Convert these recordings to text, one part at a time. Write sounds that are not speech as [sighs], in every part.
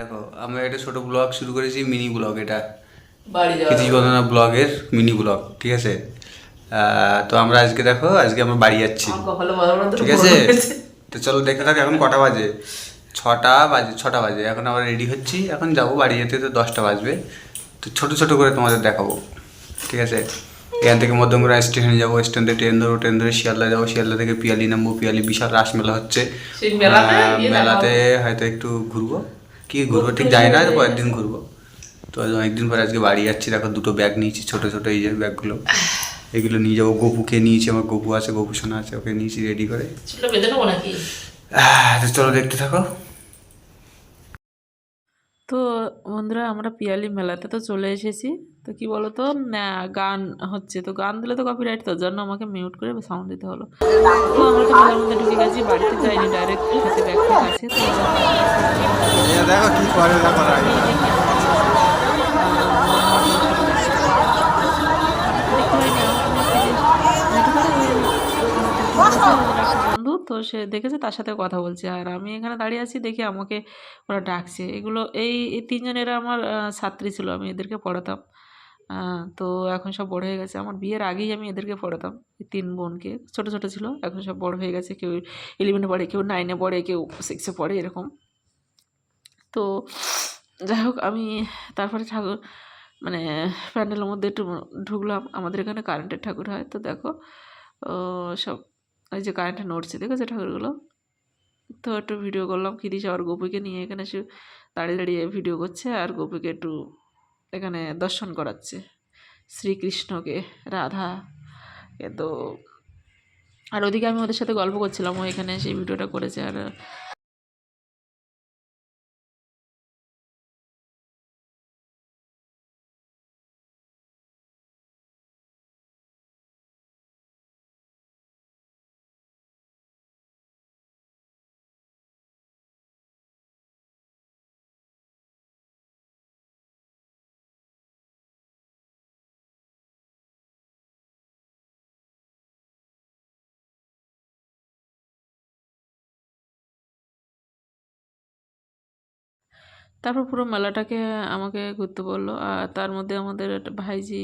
দেখো আমরা একটা ছোট ব্লগ শুরু করেছি মিনি ব্লগ এটা। কিছু বদনা ব্লগের মিনি ব্লগ ঠিক আছে? তো আমরা আজকে দেখো আজকে আমরা বাড়ি যাচ্ছি। ঠিক আছে? তো চলো দেখতে থাকো এখন কটা বাজে? ছটা বাজে ছটা বাজে। এখন আমরা রেডি হচ্ছি এখন যাব বাড়ি যেতে তো দশটা বাজবে। তো ছোট ছোট করে তোমাদের দেখাবো ঠিক আছে? এখান থেকে মধ্যমগ্রা স্টেশনে যাব স্টেশন থেকে ট্রেন ধরবো ট্রেন ধরে শিয়ালদা যাব শিয়ালদা থেকে পিয়ালি নামবো পিয়ালি বিশাল রাস মেলা হচ্ছে। মেলাতে হয়তো একটু ঘুরবো। কি ঘুরবো? ঠিক যাই না কয়েকদিন দিন ঘুরবো। তো একদিন অনেকদিন পরে আজকে বাড়ি যাচ্ছি দেখো দুটো ব্যাগ নিয়েছি ছোটো ছোটো এই যে ব্যাগগুলো [sighs] এগুলো নিয়ে যাব। গপুকে নিয়েছি আমার গপু আছে গপু সোনা আছে ওকে নিয়েছি রেডি করে। চলো দেখতে থাকো। তো বন্ধুরা আমরা পিয়ালি মেলাতে তো চলে এসেছি। তো কি বলো তো না, গান হচ্ছে তো গান দিলে তো কপিরাইট তো জন্য আমাকে মিউট করে সাউন্ড দিতে হলো। তো আমরা তো মেলার মধ্যে ঢুকে গেছি বাড়িতে যাইনি ডাইরেক্ট হাতে ব্যাগ আছে তো দেখো কি করে বন্ধু তো সে দেখেছে তার সাথে কথা বলছে আর আমি এখানে দাঁড়িয়ে আছি দেখি আমাকে ওরা ডাকছে। এগুলো এই তিনজন এরা আমার ছাত্রী ছিল আমি এদেরকে পড়াতাম। তো এখন সব বড় হয়ে গেছে। আমার বিয়ের আগেই আমি এদেরকে পড়াতাম তিন বোনকে। ছোট ছোট ছিল, এখন সব বড় হয়ে গেছে। কেউ ইলেভেনে পড়ে, কেউ নাইনে পড়ে, কেউ সিক্সে পড়ে, এরকম। তো যাই হোক, আমি তারপরে ঠাকুর মানে প্যান্ডেলের মধ্যে একটু ঢুকলাম। আমাদের এখানে কারেন্টের ঠাকুর হয়। তো দেখো সব ওই যে কারেন্টে নড়ছে, দেখেছ ঠাকুরগুলো? তো একটু ভিডিও করলাম। খিদিস আর গোপুকে নিয়ে এখানে সে দাঁড়িয়ে দাঁড়িয়ে ভিডিও করছে, আর গোপুকে একটু এখানে দর্শন করাচ্ছে। শ্রীকৃষ্ণকে, রাধা এ তো আর ওদিকে আমি ওদের সাথে গল্প করছিলাম, ও এখানে সেই ভিডিওটা করেছে, আর তারপর পুরো মেলাটাকে আমাকে ঘুরতে বলল। আর তার মধ্যে আমাদের একটা ভাইজি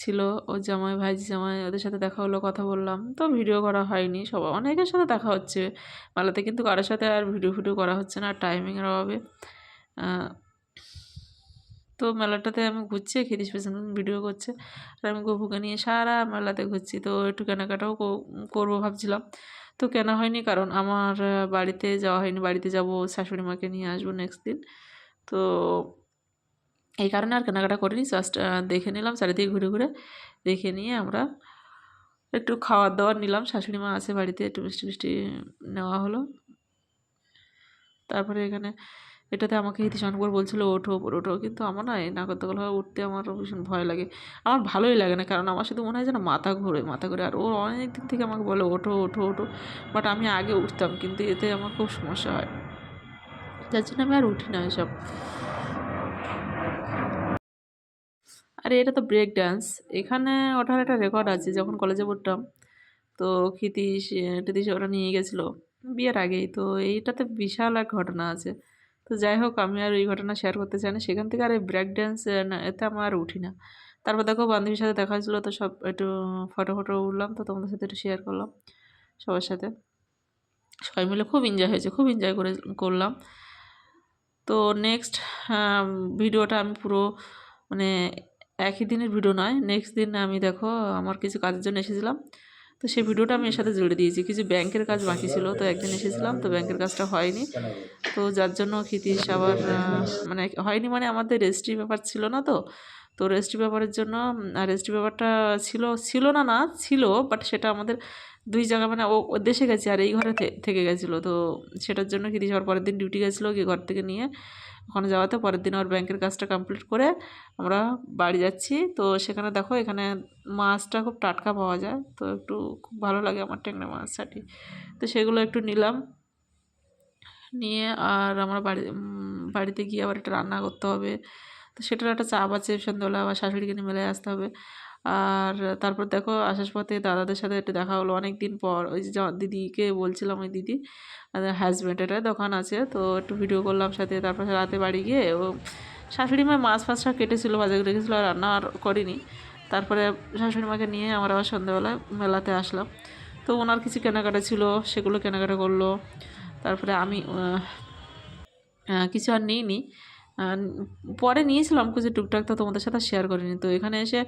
ছিল, ও জামাই, ভাইজি জামাই, ওদের সাথে দেখা হলো, কথা বললাম। তো ভিডিও করা হয়নি, সব অনেকের সাথে দেখা হচ্ছে। মেলাতে কিন্তু কারোর সাথে আর ভিডিও ফিডিও করা হচ্ছে না আর টাইমিংয়ের অভাবে। তো মেলাটাতে আমি ঘুরছি খিদিস পেছন ভিডিও করছে। আর আমি গপুকে নিয়ে সারা মেলাতে ঘুরছি, তো একটু কেনাকাটাও করব ভাবছিলাম। তো কেনা হয়নি, কারণ আমার বাড়িতে যাওয়া হয়নি, বাড়িতে যাব শাশুড়ি মাকে নিয়ে আসব নেক্সট দিন। তো এই কারণে আর কেনাকাটা করিনি। জাস্ট দেখে নিলাম, চারিদিকে ঘুরে ঘুরে দেখে নিয়ে আমরা একটু খাবার দাবার নিলাম। শাশুড়ি মা আছে বাড়িতে, একটু মিষ্টি মিষ্টি নেওয়া হলো। তারপরে এখানে এটাতে আমাকে হিতি করে বলছিল, ওঠো, ওপর ওঠো। কিন্তু আমার না এই নাগরদোলাভাবে উঠতে আমার ভীষণ ভয় লাগে। আমার ভালোই লাগে না, কারণ আমার শুধু মনে হয় যেন মাথা ঘোরে মাথা ঘোরে। আর ও অনেক দিন থেকে আমাকে বলে, ওঠো ওঠো ওঠো। বাট আমি আগে উঠতাম, কিন্তু এতে আমার খুব সমস্যা হয়। যার জন্য আমি আর উঠি না এসব আরে, এটা তো ব্রেক ডান্স এখানে ওঠার একটা রেকর্ড আছে, যখন কলেজে পড়তাম। তো ক্ষিতীশ টিতীশ ওরা নিয়ে গেছিল বিয়ের আগেই। তো এইটাতে বিশাল এক ঘটনা আছে। তো যাই হোক, আমি আর ওই ঘটনা শেয়ার করতে চাই না। সেখান থেকে আর এই ব্রেক ড্যান্স না, এতে আমি আর উঠি না। তারপর দেখো, বান্ধবীর সাথে দেখা হয়েছিলো, তো সব একটু ফটো ফটো উঠলাম। তো তোমাদের সাথে একটু শেয়ার করলাম সবার সাথে। সবাই মিলে খুব এনজয় হয়েছে, খুব এনজয় করে, করলাম। তো নেক্সট ভিডিওটা আমি পুরো মানে একই দিনের ভিডিও নয়। নেক্সট দিন আমি দেখো আমার কিছু কাজের জন্য এসেছিলাম। তো সেই ভিডিওটা আমি এর সাথে জুড়ে দিয়েছি। কিছু ব্যাংকের কাজ বাকি ছিল। তো একদিন এসেছিলাম, তো ব্যাংকের কাজটা হয়নি। তো যার জন্য ক্ষিতীশ আবার মানে হয়নি মানে আমাদের রেজিস্ট্রি ব্যাপার ছিল না তো। তো রেজিস্ট্রি ব্যাপারের জন্য রেজিস্ট্রি ব্যাপারটা ছিল ছিল না না, ছিল বাট সেটা আমাদের দুই জায়গা মানে ও দেশে গেছে আর এই ঘরে থেকে গেছিল। তো সেটার জন্য ক্ষিতীশ আবার পরের দিন ডিউটি গেছিল গিয়ে ঘর থেকে নিয়ে ওখানে যাওয়াতে পরের দিন ওর ব্যাংকের কাজটা কমপ্লিট করে আমরা বাড়ি যাচ্ছি। তো সেখানে দেখো এখানে মাছটা খুব টাটকা পাওয়া যায়। তো একটু খুব ভালো লাগে আমার ট্যাংরা মাছ ছাটি। তো সেগুলো একটু নিলাম। নিয়ে আর আমরা বাড়ি বাড়িতে গিয়ে আবার একটা রান্না করতে হবে। তো সেটার একটা চাপ আছে, সন্ধ্যাবেলা আবার শাশুড়িকে নিয়ে মেলায় আসতে হবে। আর তারপর দেখো আসার পথে দাদাদের সাথে একটু দেখা হলো অনেক দিন পর। ওই যে দিদিকে বলছিলাম ওই দিদি হাজব্যান্ডের দোকান আছে, তো একটু ভিডিও করলাম সাথে। তারপর রাতে বাড়ি গিয়ে ও শাশুড়ি মা মাছ ফাছ সব কেটেছিলো ভাজা করে রেখেছিলো, আর রান্না আর করিনি। তারপরে শাশুড়ি মাকে নিয়ে আমরা আবার সন্ধ্যাবেলা মেলাতে আসলাম। তো ওনার কিছু কেনাকাটা ছিল, সেগুলো কেনাকাটা করল। তারপরে আমি কিছু আর নিইনি। পরে নিয়েছিলাম কিছু টুকটাক, তো তোমাদের সাথে শেয়ার করিনি। তো এখানে এসে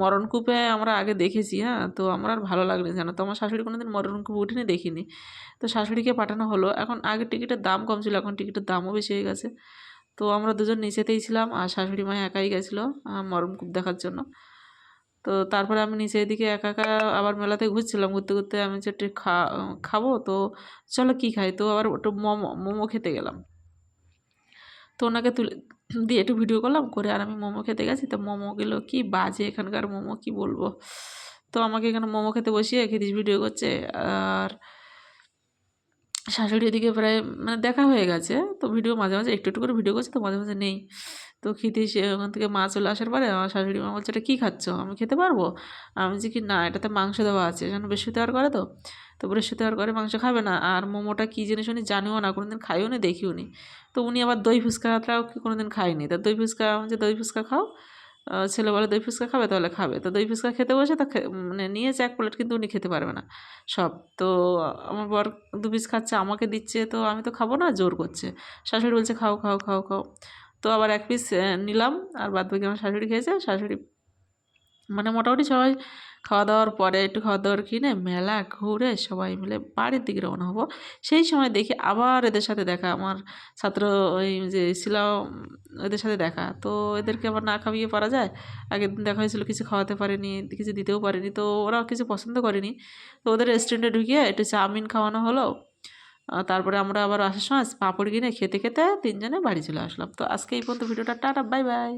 মরণকূপে আমরা আগে দেখেছি হ্যাঁ? তো আমার আর ভালো লাগল জানো? তো আমার শাশুড়ি কোনো কোনোদিন মরণকূপ উঠিনি, দেখিনি। তো শাশুড়িকে পাঠানো হলো। এখন আগে টিকিটের দাম কম ছিল, এখন টিকিটের দামও বেশি হয়ে গেছে। তো আমরা দুজন নিচেতেই ছিলাম, আর শাশুড়ি মা একাই গেছিল মরণকূপ দেখার জন্য। তো তারপরে আমি নিচে এদিকে একা একা আবার মেলাতে ঘুরছিলাম, ঘুরতে ঘুরতে আমি যে খা, খাব, তো চলো কী খাই? তো আবার একটু মোমো মোমো খেতে গেলাম। তো ওনাকে তুলে [clears throat] দিয়ে একটু ভিডিও করলাম, করে আর আমি মোমো খেতে গেছি। তো মোমোগুলো কি বাজে এখানকার মোমো, কি বলব? তো আমাকে এখানে মোমো খেতে বসিয়ে খেতিস ভিডিও করছে। আর শাশুড়ি এদিকে প্রায় মানে দেখা হয়ে গেছে। তো ভিডিও মাঝে মাঝে একটু একটু করে ভিডিও করছে, তো মাঝে মাঝে নেই। তো ক্ষিতীশ ওখান থেকে মা চলে আসার পরে আমার শাশুড়ি মা বলছে, এটা কী খাচ্ছ? আমি খেতে পারব? আমি বলছি, কি না, এটাতে মাংস দেওয়া আছে। যেন বৃহস্পতিবার করে তো। তো বৃহস্পতিবার করে মাংস খাবে না। আর মোমোটা কী জিনিস উনি জানিও না কোনো দিন খাইও নি, দেখিও নি। তো উনি আবার দই ফুচকাটাও কি কোনো দিন খায়নি। তা দই ফুচকা, আমি বলছি, দই ফুচকা খাও। ছেলে বলে দই ফুচকা খাবে, তাহলে খাবে। তো দই ফুচকা খেতে বসে, তা মানে নিয়েছে এক প্লেট, কিন্তু উনি খেতে পারবে না সব। তো আমার বর দু পিস খাচ্ছে, আমাকে দিচ্ছে, তো আমি তো খাব না, জোর করছে। শাশুড়ি বলছে, খাও খাও খাও খাও। তো আবার এক পিস নিলাম। আর বাদ বাকি আমার শাশুড়ি খেয়েছে। শাশুড়ি মানে মোটামুটি সবাই খাওয়া দাওয়ার পরে একটু খাওয়া দাওয়ার কিনে মেলা ঘুরে সবাই মিলে বাড়ির দিকে রওনা হব। সেই সময় দেখি আবার এদের সাথে দেখা। আমার ছাত্র ওই যে ছিল এদের সাথে দেখা। তো এদেরকে আবার না খাইয়ে পারা যায়। আগের দিন দেখা হয়েছিল, কিছু খাওয়াতে পারিনি, কিছু দিতেও পারিনি। তো ওরা কিছু পছন্দ করেনি। তো ওদের রেস্টুরেন্টে ঢুকিয়ে একটু চাউমিন খাওয়ানো হলো। তারপরে আমরা আবার আসার সময় পাঁপড় কিনে খেতে খেতে তিনজনে বাড়ি চলে আসলাম। তো আজকে এই পর্যন্ত ভিডিওটা, টাটা, বাই বাই।